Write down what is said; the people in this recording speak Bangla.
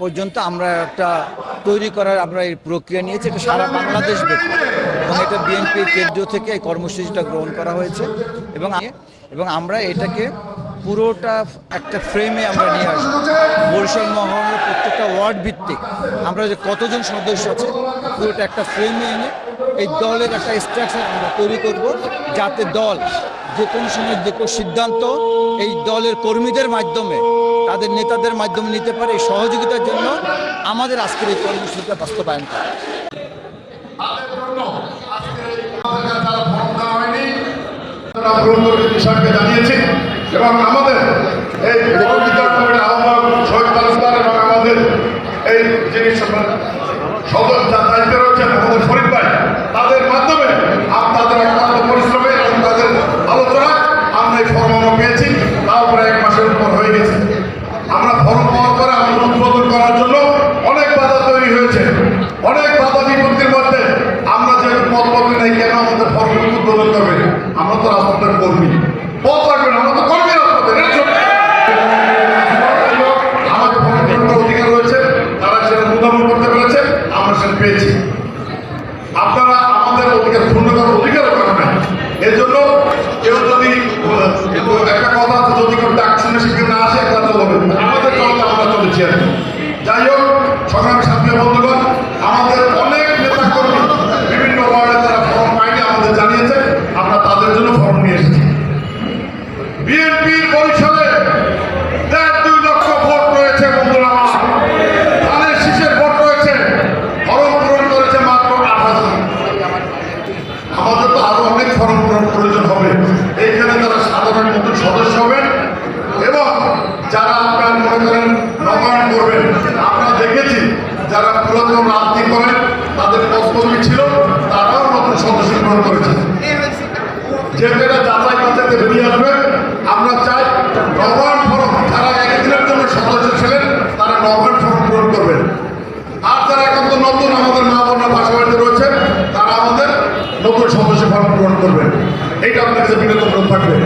পর্যন্ত আমরা একটা তৈরি করার আমরা এই প্রক্রিয়া নিয়েছি, এটা সারা বাংলাদেশ এবং এটা বিএনপির কেন্দ্র থেকে এই কর্মসূচিটা গ্রহণ করা হয়েছে। এবং এবং আমরা এটাকে পুরোটা একটা ফ্রেমে আমরা নিয়ে আসব। বরিশাল মহানগরের প্রত্যেকটা ওয়ার্ড ভিত্তিক। আমরা যে কতজন সদস্য আছে, পুরোটা একটা ফ্রেমে এনে এই দলের একটা স্ট্রাকচার আমরা তৈরি করব, যাতে দল যে কোনো সময় যে কোনো সিদ্ধান্ত এই দলের কর্মীদের মাধ্যমে, তাদের নেতাদের মাধ্যমে নিতে পারে এই সহযোগিতার জন্য আমাদের আজকের এই কর্মসূচিটা বাস্তবায়ন করা। এবং আজকে এই আমাদের কাছে যারা ফর্ম দেওয়া হয়নি তারা গ্রহণ করে বিষয়কে জানিয়েছি এবং আমাদের এই পরবর্তীকার কমিটির আহ্বায়ক শহীদ তালুকদার এবং আমাদের এই যিনি সদর দায়িত্বে রয়েছেন আমাদের শরীফ ভাই তাদের মাধ্যমে আপ- তাদের অক্লান্ত পরিশ্রমে এবং তাদের আলোচনায় আমরা এই ফর্ম আমরা পেয়েছি তাও প্রায় এক মাসের উপর হয়ে গেছে আমরা ফর্ম পাওয়ার পরে আমরা উদ্বোধন করার জন্য অনেক বাধা তৈরি হয়েছে অনেক বাধা বিপত্তির মধ্যে আমরা যে পথ পাবি নাই কেন আমাদের উদ্বোধন করবে আমরা তো রাজপথের কর্মী। পথ লাগবে আমরা তো কর্মী আমাদের অধিকার রয়েছে, তারা সেটা করতে পেরেছে, আমরা সেটা পেয়েছি। আপনারা আমাদের অধিকার করেন নাই। এর জন্য কেউ যদি একটা কথা যদি না আসে একটা আমাদের আমরা চলেছি আর কি। বিএনপির পরিষদে দেড় দুই লক্ষ ভোট রয়েছে বন্ধুরা ধানের শীষের ভোট রয়েছে, ফরম পূরণ করেছে মাত্র আট হাজার আমাদের তো আরও অনেক ফরম পূরণ প্রয়োজন হবে। এইখানে তারা সাধারণ নতুন সদস্য হবেন এবং যারা আপনার মনে করেন নবায়ন করবেন, আমরা দেখেছি যারা পুরাতন রাজনীতি করেন, তাদের পদকর্মী ছিল, তারাও নতুন সদস্য গ্রহণ করেছে। যেহেতু এটা যাচাই বাছাইতে বেরিয়ে আসবে নবায়ন ফরম যারা একদিনের জন্য তারা নবায়ন ফরম পূরণ করবেন। আর যারা এখন নতুন, আমাদের মা বোনরা বাড়িতে তারা আমাদের নতুন সদস্য ফর্ম পূরণ করবেন। এইটা আপনার কাছে বিনোদন থাকবে।